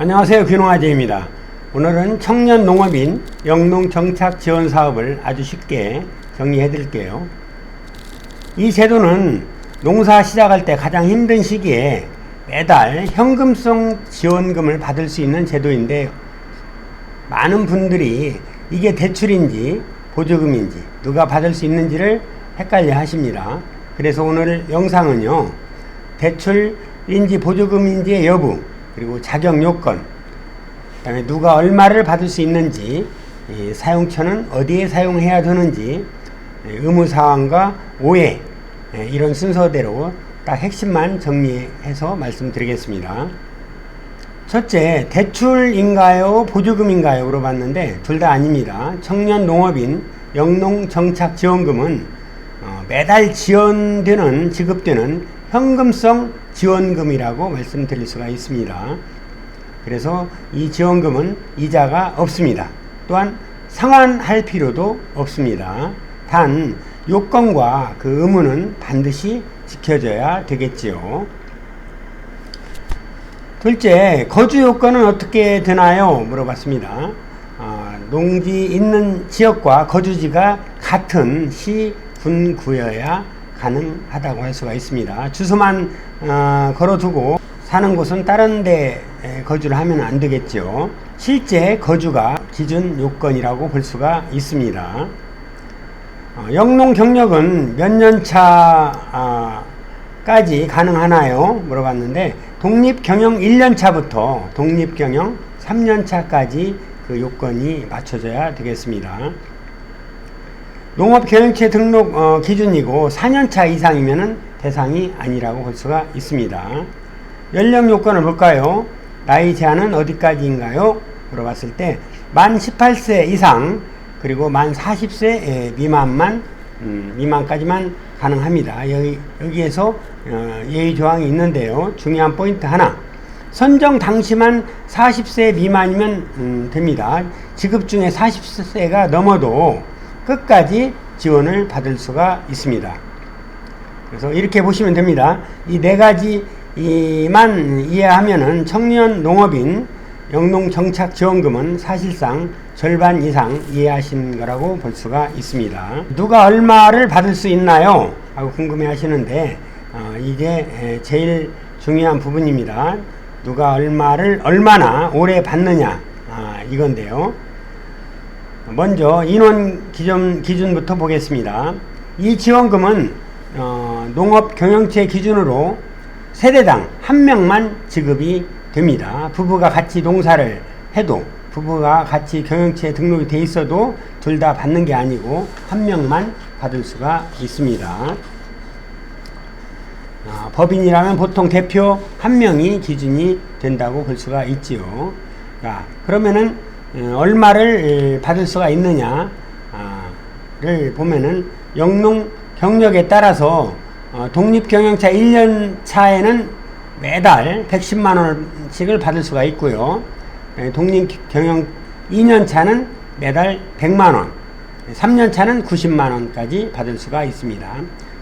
안녕하세요. 귀농아재입니다. 오늘은 청년 농업인 영농 정착 지원 사업을 아주 쉽게 정리해 드릴게요. 이 제도는 농사 시작할 때 가장 힘든 시기에 매달 현금성 지원금을 받을 수 있는 제도인데 많은 분들이 이게 대출인지 보조금인지 누가 받을 수 있는지를 헷갈려 하십니다. 그래서 오늘 영상은요. 대출인지 보조금인지의 여부 그리고 자격 요건 그다음에 누가 얼마를 받을 수 있는지 이 사용처는 어디에 사용해야 되는지 예, 의무 사항과 오해 예, 이런 순서대로 딱 핵심만 정리해서 말씀드리겠습니다. 첫째, 대출인가요? 보조금인가요? 물어봤는데 둘 다 아닙니다. 청년 농업인 영농 정착 지원금은 어, 매달 지원되는 지급되는 현금성 지원금이라고 말씀드릴 수가 있습니다. 그래서 이 지원금은 이자가 없습니다. 또한 상환할 필요도 없습니다. 단 요건과 그 의무는 반드시 지켜져야 되겠지요. 둘째, 거주 요건은 어떻게 되나요? 물어봤습니다. 아, 농지 있는 지역과 거주지가 같은 시, 군, 구여야 가능하다고 할 수가 있습니다. 주소만 어, 걸어두고 사는 곳은 다른 데 거주를 하면 안 되겠죠. 실제 거주가 기준 요건이라고 볼 수가 있습니다. 어, 영농 경력은 몇 년 차까지 가능하나요? 물어봤는데 독립 경영 1년 차부터 독립 경영 3년 차까지 그 요건이 맞춰져야 되겠습니다. 농업 경영체 등록 어, 기준이고 4년 차 이상이면 대상이 아니라고 볼 수가 있습니다. 연령 요건을 볼까요? 나이 제한은 어디까지인가요? 물어봤을 때 만 18세 이상 그리고 만 40세 미만만 음, 미만까지만 가능합니다. 여기 여기에서 어, 예의 조항이 있는데요. 중요한 포인트 하나. 선정 당시만 40세 미만이면 음, 됩니다. 지급 중에 40세가 넘어도 끝까지 지원을 받을 수가 있습니다. 그래서 이렇게 보시면 됩니다. 이 네 가지만 이해하면은 청년 농업인 영농 정착 지원금은 사실상 절반 이상 이해하신 거라고 볼 수가 있습니다. 누가 얼마를 받을 수 있나요? 하고 궁금해 하시는데 어, 이게 제일 중요한 부분입니다. 누가 얼마를 얼마나 오래 받느냐 아, 이건데요. 먼저 인원 기준, 기준부터 보겠습니다. 이 지원금은 어, 농업 경영체 기준으로 세대당 한 명만 지급이 됩니다. 부부가 같이 농사를 해도 부부가 같이 경영체에 등록이 돼 있어도 둘 다 받는 게 아니고 한 명만 받을 수가 있습니다. 아, 법인이라면 보통 대표 한 명이 기준이 된다고 볼 수가 있지요. 자, 그러면은 어, 얼마를 받을 수가 있느냐를 보면은 영농 경력에 따라서 어, 독립경영차 1년 차에는 매달 110만 원씩을 받을 수가 있고요. 예, 독립경영 2년 차는 매달 100만 원, 3년 차는 90만 원까지 받을 수가 있습니다.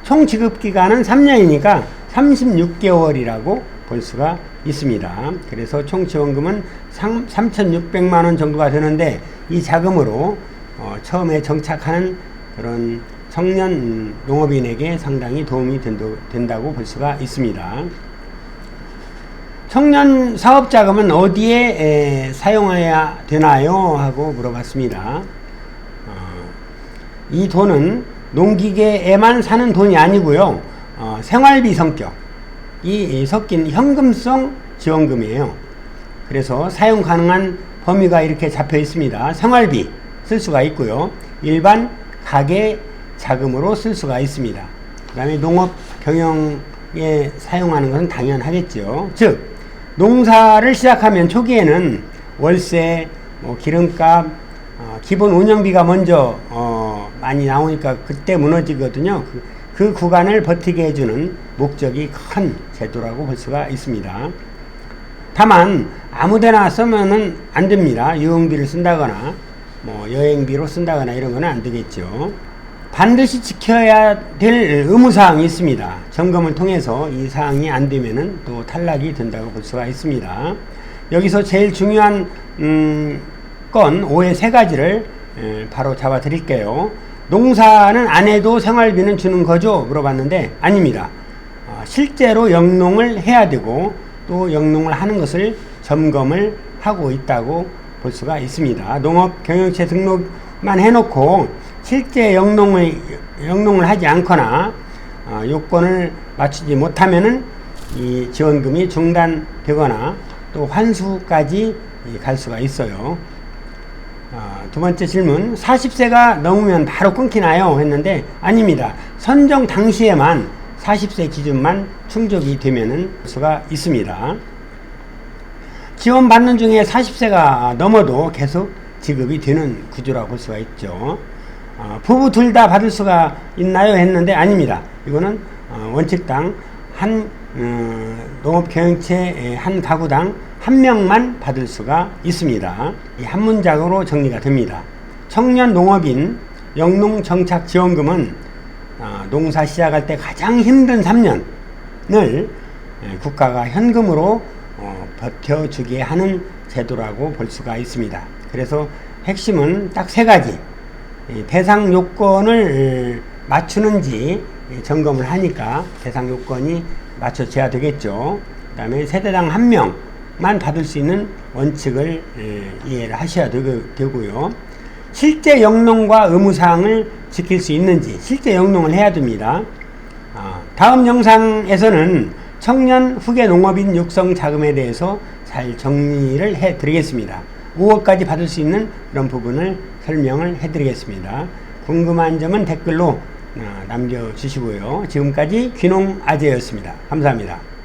총 지급 기간은 3년이니까 36개월이라고 볼 수가 있습니다. 그래서 총 지원금은 3,600만 원 정도가 되는데 이 자금으로 어, 처음에 정착하는 그런 청년 농업인에게 상당히 도움이 된다고 볼 수가 있습니다. 청년 사업 자금은 어디에 에, 사용해야 되나요? 하고 물어봤습니다. 어, 이 돈은 농기계에만 사는 돈이 아니고요. 어, 생활비 성격, 이 섞인 현금성 지원금이에요. 그래서 사용 가능한 범위가 이렇게 잡혀 있습니다. 생활비 쓸 수가 있고요. 일반 가계 자금으로 쓸 수가 있습니다. 그 다음에 농업 경영에 사용하는 것은 당연하겠죠. 즉, 농사를 시작하면 초기에는 월세, 뭐 기름값, 어, 기본 운영비가 먼저 어, 많이 나오니까 그때 무너지거든요. 그, 그 구간을 버티게 해주는 목적이 큰 제도라고 볼 수가 있습니다. 다만 아무데나 쓰면은 안 됩니다. 유흥비를 쓴다거나 뭐 여행비로 쓴다거나 이런 거는 안 되겠죠. 반드시 지켜야 될 의무사항이 있습니다. 점검을 통해서 이 사항이 안 되면은 또 탈락이 된다고 볼 수가 있습니다. 여기서 제일 중요한 음, 건 오해 세 가지를 에, 바로 잡아 드릴게요. 농사는 안 해도 생활비는 주는 거죠? 물어봤는데 아닙니다. 어, 실제로 영농을 해야 되고 또 영농을 하는 것을 점검을 하고 있다고 볼 수가 있습니다. 농업 경영체 등록만 해놓고 실제 영농을 영농을 하지 않거나 어, 요건을 맞추지 못하면은 이 지원금이 중단되거나 또 환수까지 이갈 수가 있어요. 아, 두 번째 질문 40세가 넘으면 바로 끊기나요? 했는데 아닙니다. 선정 당시에만 40세 기준만 충족이 되면은 수가 있습니다. 지원받는 중에 40세가 넘어도 계속 지급이 되는 구조라고 볼 수가 있죠. 어, 부부 둘 다 받을 수가 있나요? 했는데 아닙니다. 이거는 어, 원칙당 한 어, 농업경영체 한 가구당 한 명만 받을 수가 있습니다. 이 한 문장으로 정리가 됩니다. 청년 농업인 영농정착지원금은 어, 농사 시작할 때 가장 힘든 3년을 국가가 현금으로 어, 버텨주게 하는 제도라고 볼 수가 있습니다. 그래서 핵심은 딱 세 가지. 이 대상 요건을 맞추는지 점검을 하니까 대상 요건이 맞춰져야 되겠죠. 그 다음에 세대당 한 명만 받을 수 있는 원칙을 에, 이해를 하셔야 되고- 되고요. 실제 영농과 의무사항을 지킬 수 있는지 실제 영농을 해야 됩니다. 아, 다음 영상에서는 청년 후계 농업인 육성 자금에 대해서 잘 정리를 해 드리겠습니다. 5억까지 받을 수 있는 그런 부분을 설명을 해 드리겠습니다. 궁금한 점은 댓글로 어, 남겨주시고요. 지금까지 귀농 아재였습니다. 감사합니다.